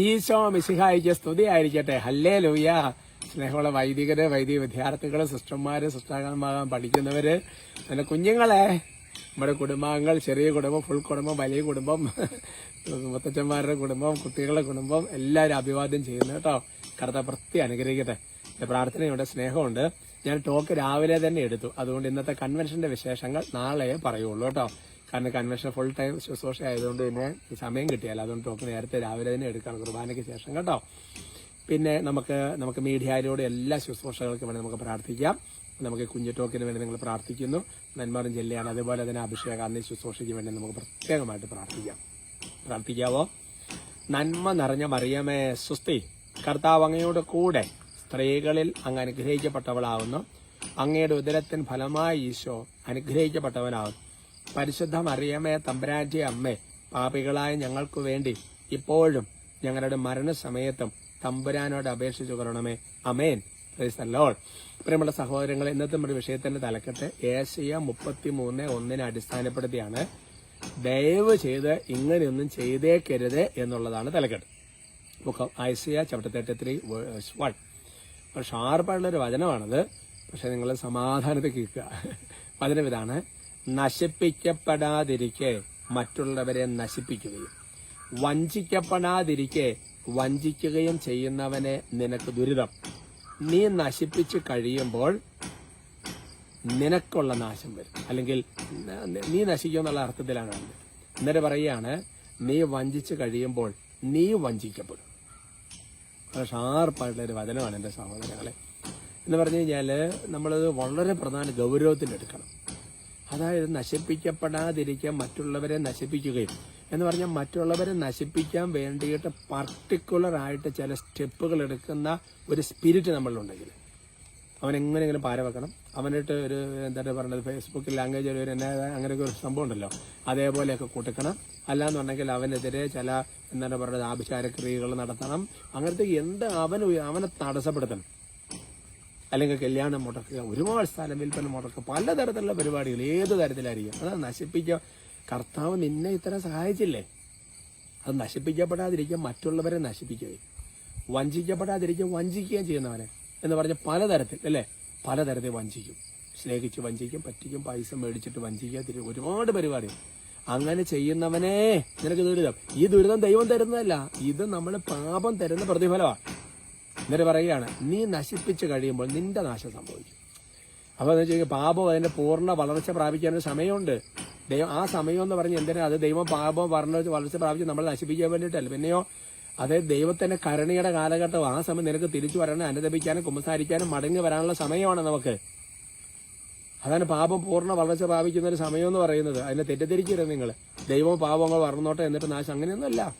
ഈശോ മിശിഹായിക്ക് സ്തുതി ആയിരിക്കട്ടെ ഹല്ലേ ലൂയ സ്നേഹമുള്ള വൈദികര് വൈദിക വിദ്യാർത്ഥികൾ സിസ്റ്റർമാര് സിസ്റ്റാകന്മാകാൻ പഠിക്കുന്നവര് പിന്നെ കുഞ്ഞുങ്ങളെ നമ്മുടെ കുടുംബാംഗങ്ങൾ ചെറിയ കുടുംബം ഫുൾ കുടുംബം വലിയ കുടുംബം മുത്തച്ഛന്മാരുടെ കുടുംബം കുട്ടികളുടെ കുടുംബം എല്ലാവരും അഭിവാദ്യം ചെയ്യുന്നു കേട്ടോ. കറുത്ത വൃത്തി അനുഗ്രഹിക്കട്ടെ. പ്രാർത്ഥനയുണ്ട് സ്നേഹമുണ്ട്. ഞാൻ ടോക്ക് രാവിലെ തന്നെ എടുത്തു. അതുകൊണ്ട് ഇന്നത്തെ കൺവെൻഷന്റെ വിശേഷങ്ങൾ നാളെ പറയുള്ളൂ കേട്ടോ. കാരണം കൺവെൻഷൻ ഫുൾ ടൈം ശുശ്രൂഷ ആയതുകൊണ്ട് പിന്നെ സമയം കിട്ടിയാൽ അതുകൊണ്ട് ടോക്കൺ നേരത്തെ രാവിലെ തന്നെ എടുക്കണം കുർബാനയ്ക്ക് ശേഷം കേട്ടോ. പിന്നെ നമുക്ക് നമുക്ക് മീഡിയയിലൂടെ എല്ലാ ശുശ്രൂഷകൾക്കും വേണ്ടി നമുക്ക് പ്രാർത്ഥിക്കാം. നമുക്ക് കുഞ്ഞു ടോക്കിന് വേണ്ടി നിങ്ങൾ പ്രാർത്ഥിക്കുന്നു. നന്മാറും ജില്ലയാണ് അതുപോലെ തന്നെ അഭിഷേക അന്ന് ശുശ്രൂഷയ്ക്ക് വേണ്ടി നമുക്ക് പ്രത്യേകമായിട്ട് പ്രാർത്ഥിക്കാം. പ്രാർത്ഥിക്കാവോ? നന്മ നിറഞ്ഞ മറിയമേ സുസ്തി കർത്താവ് അങ്ങയുടെ കൂടെ സ്ത്രീകളിൽ അങ്ങ് അനുഗ്രഹിക്കപ്പെട്ടവളാവുന്നു. അങ്ങയുടെ ഉദരത്തിൻ ഫലമായി ഈശോ അനുഗ്രഹിക്കപ്പെട്ടവനാകുന്നു പരിശുദ്ധ മറിയമേ തമ്പരാജി അമ്മേ പാപികളായ ഞങ്ങൾക്ക് വേണ്ടി ഇപ്പോഴും ഞങ്ങളുടെ മരണസമയത്തും തമ്പുരാനോട് അപേക്ഷിച്ചു കൊള്ളണമേ. അമേൻ ലോൾ പ്രിയമുള്ള സഹോദരങ്ങളെ ഇന്നത്തെ നമ്മുടെ വിഷയത്തിന്റെ തലക്കെട്ട് ഏഷ്യ മുപ്പത്തി മൂന്ന് ഒന്നിനെ അടിസ്ഥാനപ്പെടുത്തിയാണ്. ദയവ് ചെയ്ത് ഇങ്ങനെയൊന്നും ചെയ്തേക്കരുത് എന്നുള്ളതാണ് തലക്കെട്ട്. Book Isaiah chapter thirty three verse one അപ്പോൾ ഷാർപ്പായിട്ടുള്ള ഒരു വചനമാണത്. പക്ഷെ നിങ്ങൾ സമാധാനത്തിൽ കേൾക്കുക. വചനം ഇതാണ്. നശിപ്പിക്കപ്പെടാതിരിക്കെ മറ്റുള്ളവരെ നശിപ്പിക്കുകയും. വഞ്ചിക്കപ്പെടാതിരിക്കെ വഞ്ചിക്കുകയും ചെയ്യുന്നവനെ നിനക്ക് ദുരിതം. നീ നശിപ്പിച്ചു കഴിയുമ്പോൾ നിനക്കുള്ള നാശം വരും. അല്ലെങ്കിൽ നീ നശിക്കും എന്നുള്ള അർത്ഥത്തിലാണ് ഇന്നലെ പറയുകയാണ് നീ വഞ്ചിച്ചു കഴിയുമ്പോൾ നീ വഞ്ചിക്കപ്പെടും. ഷാർപ്പായിട്ടുള്ള ഒരു വചനമാണ് എന്റെ സഹോദരങ്ങളെ. എന്ന് പറഞ്ഞു കഴിഞ്ഞാൽ നമ്മളത് വളരെ പ്രധാന ഗൗരവത്തിലെടുക്കണം അതായത് നശിപ്പിക്കപ്പെടാതിരിക്കാൻ മറ്റുള്ളവരെ നശിപ്പിക്കുകയും. എന്ന് പറഞ്ഞാൽ മറ്റുള്ളവരെ നശിപ്പിക്കാൻ വേണ്ടിയിട്ട് പർട്ടിക്കുലർ ആയിട്ട് ചില സ്റ്റെപ്പുകൾ എടുക്കുന്ന ഒരു സ്പിരിറ്റ് നമ്മളിലുണ്ടെങ്കിൽ. അവൻ എങ്ങനെയെങ്കിലും പാര വെക്കണം. അവനിട്ട് ഒരു എന്താ പറയുന്നത് ഫേസ്ബുക്കിൽ ലാംഗ്വേജ് ഒരു എന്നാ അങ്ങനെയൊക്കെ ഒരു സംഭവം ഉണ്ടല്ലോ. അതേപോലെയൊക്കെ കൊടുക്കണം അല്ലാന്നുണ്ടെങ്കിൽ അവനെതിരെ ചില എന്താണ് പറയുന്നത് ആഭിചാരക്രിയകൾ നടത്തണം. അങ്ങനത്തെ എന്ത് അവന് അവനെ തടസ്സപ്പെടുത്തണം. അല്ലെങ്കിൽ കല്യാണം മുടക്കുക ഒരുപാട് സ്ഥലം വിൽപ്പന മുടക്കുക പലതരത്തിലുള്ള പരിപാടികൾ ഏത് തരത്തിലായിരിക്കും? അത് നശിപ്പിക്കുക കർത്താവ് നിന്നെ ഇത്ര സഹായിച്ചില്ലേ? അത് നശിപ്പിക്കപ്പെടാതിരിക്കുക മറ്റുള്ളവരെ നശിപ്പിക്കുകയും വഞ്ചിക്കപ്പെടാതിരിക്കുക വഞ്ചിക്കുകയും ചെയ്യുന്നവനെ എന്ന് പറഞ്ഞ പലതരത്തിൽ അല്ലേ? പലതരത്തിൽ വഞ്ചിക്കും. സ്നേഹിച്ച് വഞ്ചിക്കും പറ്റിക്കും പൈസ മേടിച്ചിട്ട് വഞ്ചിക്കുക തിരി ഒരുപാട് പരിപാടി അങ്ങനെ ചെയ്യുന്നവനെ നിനക്ക് ദുരിതം. ഈ ദുരിതം ദൈവം തരുന്നതല്ല. ഇത് നമ്മൾ പാപം തരുന്ന പ്രതിഫലമാണ്. എന്നിട്ട് പറയുകയാണ് നീ നശിപ്പിച്ച് കഴിയുമ്പോൾ നിന്റെ നാശം സംഭവിക്കും. അപ്പോൾ എന്ന് വെച്ചാൽ പാപം അതിന്റെ പൂർണ വളർച്ച പ്രാപിക്കാൻ ഒരു സമയമുണ്ട്. ദൈവം ആ സമയം എന്ന് പറഞ്ഞ് എന്തിനാ? അത് ദൈവം പാപം പറഞ്ഞ വളർച്ച പ്രാപിച്ച് നമ്മൾ നശിപ്പിക്കാൻ വേണ്ടിയിട്ടല്ല. പിന്നെയോ അത് ദൈവത്തിന്റെ കരുണയുടെ കാലഘട്ടം ആ സമയം നിനക്ക് തിരിച്ചു വരാനും അനുദപിക്കാനും കുമ്പസാരിക്കാനും മടങ്ങി വരാനുള്ള സമയമാണ് നമുക്ക്. അതാണ് പാപം പൂർണ വളർച്ച പ്രാപിക്കുന്ന ഒരു സമയം എന്ന് പറയുന്നത്. അതിനെ തെറ്റിദ്ധരിക്കരുത് നിങ്ങൾ. ദൈവം പാപങ്ങൾ വളർന്നോട്ടെ എന്നിട്ട് നാശം അങ്ങനെയൊന്നുമല്ല.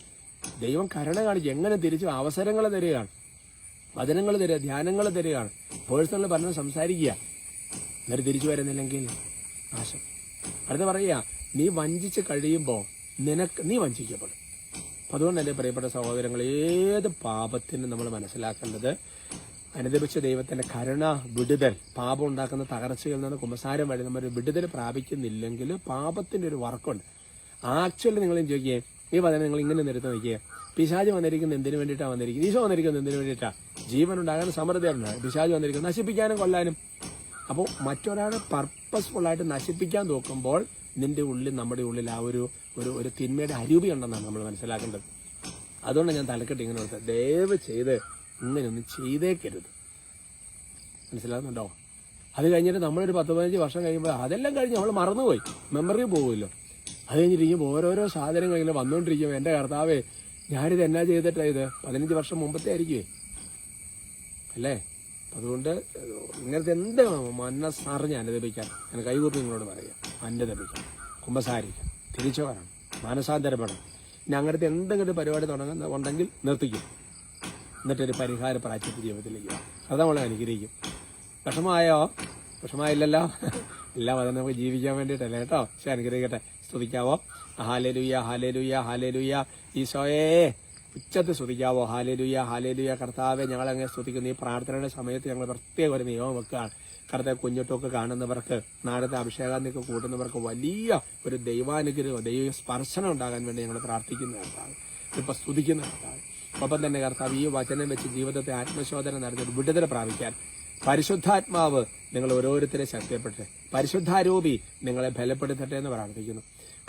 ദൈവം കരുണ കാണിച്ച് എങ്ങനെ തിരിച്ചു അവസരങ്ങൾ തരികയാണ്? വചനങ്ങൾ തരിക ധ്യാനങ്ങൾ തരികയാണ്. പേഴ്സണൽ പറഞ്ഞ് സംസാരിക്കുക. എന്നിട്ട് തിരിച്ചു വരുന്നില്ലെങ്കിൽ നാശം. അടുത്ത് പറയുക നീ വഞ്ചിച്ച് കഴിയുമ്പോൾ നിനക്ക് നീ വഞ്ചിക്കപ്പെടും. അതുകൊണ്ട് എന്റെ പ്രിയപ്പെട്ട സഹോദരങ്ങൾ ഏത് പാപത്തിനും നമ്മൾ മനസ്സിലാക്കേണ്ടത് അനുദപിച്ച ദൈവത്തിന്റെ കരുണ വിടുതൽ പാപം ഉണ്ടാക്കുന്ന തകർച്ചയിൽ നിന്ന് കുമ്പസാരം വഴി നമ്മൾ വിടുതൽ പ്രാപിക്കുന്നില്ലെങ്കിൽ പാപത്തിന്റെ ഒരു വർക്കുണ്ട്. ആക്ച്വലി നിങ്ങൾ ചോദിക്കുകയും ഈ വചനം നിങ്ങൾ ഇങ്ങനെ നിരത്തി നോക്കിയേ പിശാജ് വന്നിരിക്കുന്നത് എന്തിനു വേണ്ടിയിട്ടാണ് വന്നിരിക്കുന്നത്? ഈശോ വന്നിരിക്കുന്നത് എന്തിനു വേണ്ടിയിട്ടാണ് ജീവൻ ഉണ്ടാകാനും സമൃദ്ധി ഉണ്ടാകും പിശാജ് വന്നിരിക്കുന്നത് നശിപ്പിക്കാനും കൊല്ലാനും. അപ്പോൾ മറ്റൊരാളെ പർപ്പസ്ഫുൾ ആയിട്ട് നശിപ്പിക്കാൻ നോക്കുമ്പോൾ നിന്റെ ഉള്ളിൽ നമ്മുടെ ഉള്ളിൽ ആ ഒരു ഒരു ഒരു തിന്മയുടെ അരൂപി ഉണ്ടെന്നാണ് നമ്മൾ മനസ്സിലാക്കേണ്ടത്. അതുകൊണ്ട് ഞാൻ തലക്കെട്ട് ഇങ്ങനെ കൊടുത്തത്. ദയവ് ചെയ്ത് ഇങ്ങനെയൊന്നും ചെയ്തേക്കരുത്. മനസ്സിലാകുന്നുണ്ടോ? അത് കഴിഞ്ഞിട്ട് നമ്മളൊരു പത്ത് പതിനഞ്ച് വർഷം കഴിയുമ്പോൾ അതെല്ലാം കഴിഞ്ഞ് നമ്മൾ മറന്നുപോയി. മെമ്മറി പോകുമല്ലോ അത് കഴിഞ്ഞിട്ട് കഴിഞ്ഞിരിക്കുമ്പോൾ ഓരോരോ സാധനങ്ങൾ ഇങ്ങനെ വന്നുകൊണ്ടിരിക്കുമ്പോൾ എന്റെ കർത്താവേ ഞാനിത് എന്നാ ചെയ്തിട്ടാ ഇത്? പതിനഞ്ച് വർഷം മുമ്പത്തെ ആയിരിക്കുമേ അല്ലേ? അതുകൊണ്ട് ഇങ്ങനത്തെ എന്ത് മനസ്സറിഞ്ഞ് അനുദപിക്കാൻ? ഞാൻ കൈകൂപ്പി നിങ്ങളോട് പറയാം. അനുദപിക്കാം കുമ്പസാരിക്കാം തിരിച്ചു വരണം. മാനസാന്തരപ്പെടണം. ഇനി അങ്ങനത്തെ എന്തെങ്കിലും പരിപാടി തുടങ്ങുന്ന ഉണ്ടെങ്കിൽ നിർത്തിക്കും. എന്നിട്ടൊരു പരിഹാര പ്രാച്യത്ത ജീവിതത്തിലേക്ക് അതാണ് അനുഗ്രഹിക്കും. വിഷമായോ വിഷമായില്ലല്ലോ എല്ലാം അത് നമുക്ക് ജീവിക്കാൻ വേണ്ടിയിട്ടല്ലേ കേട്ടോ? പക്ഷെ അനുഗ്രഹിക്കട്ടെ. സ്തുതിക്കാവോ. ഹാലരുയ ഹാലരുയ ഹാലരുയ ഈശോയേ ഉച്ചത്ത് സ്തുതിക്കാവോ. ഹാലരുയ ഹാലരുയ കർത്താവെ ഞങ്ങൾ അങ്ങനെ സ്തുതിക്കുന്നു. ഈ പ്രാർത്ഥനയുടെ സമയത്ത് ഞങ്ങൾ പ്രത്യേക ഒരു നിയമം വെക്കുകയാണ്. കർത്താവ് കുഞ്ഞിട്ടൊക്കെ കാണുന്നവർക്ക് നാളത്തെ അഭിഷേകാന്തിക്ക് കൂട്ടുന്നവർക്ക് വലിയ ഒരു ദൈവാനുഗ്രഹം ദൈവ സ്പർശനം ഉണ്ടാകാൻ വേണ്ടി ഞങ്ങൾ പ്രാർത്ഥിക്കുന്ന കർത്താവ്. ഇപ്പൊ സ്തുതിക്കുന്ന കർത്താവ്. ഒപ്പം തന്നെ കർത്താവ് ഈ വചനം വെച്ച് ജീവിതത്തെ ആത്മശോധന നടത്തി വിടുതല പ്രാപിക്കാൻ പരിശുദ്ധാത്മാവ് നിങ്ങൾ ഓരോരുത്തരെ ശക്തിപ്പെട്ട് പരിശുദ്ധാരൂപി നിങ്ങളെ ബലപ്പെടുത്തട്ടെ എന്ന് പ്രാർത്ഥിക്കുന്നു.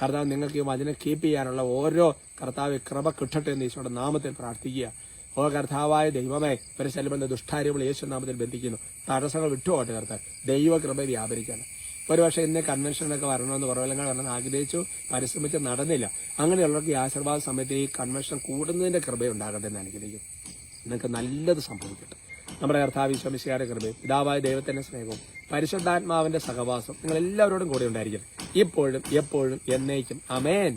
കർത്താവ് നിങ്ങൾക്ക് ഈ വചനം കീപ്പ് ചെയ്യാനുള്ള ഓരോ കർത്താവ് കൃപ കിട്ടട്ടെ എന്ന് ഈശോയുടെ നാമത്തിൽ പ്രാർത്ഥിക്കുക. ഓ കർത്താവായ ദൈവമേ ഒരു ശല്യമെന്ന ദുഷ്ടാരൂപൾ യേശു നാമത്തിൽ ബന്ധിക്കുന്നു. തടസ്സങ്ങൾ വിട്ടുപോട്ടെ കർത്താവ്. ദൈവകൃപ ഒരു ഒരുപക്ഷെ ഇന്ന് കൺവെൻഷനൊക്കെ വരണമെന്ന് കുറവെല്ലാം വരണമെന്ന് ആഗ്രഹിച്ചു പരിശ്രമിച്ച് നടന്നില്ല. അങ്ങനെയുള്ളവർക്ക് ഈ ആശീർവാദ സമയത്ത് ഈ കൺവെൻഷൻ കൂടുന്നതിന്റെ കൃപയുണ്ടാകട്ടെ എന്ന് അനുഗ്രഹിക്കും നിങ്ങൾക്ക് നല്ലത് സംഭവിക്കട്ടെ. നമ്മുടെ കർത്താവ് വിശ്വമിശയുടെ കൃപയും പിതാവായ ദൈവത്തിന്റെ സ്നേഹവും പരിശുദ്ധാത്മാവിന്റെ സഹവാസം നിങ്ങൾ എല്ലാവരോടും കൂടെ ഉണ്ടായിരിക്കും ഇപ്പോഴും എപ്പോഴും എന്നേക്കും. അമേൻ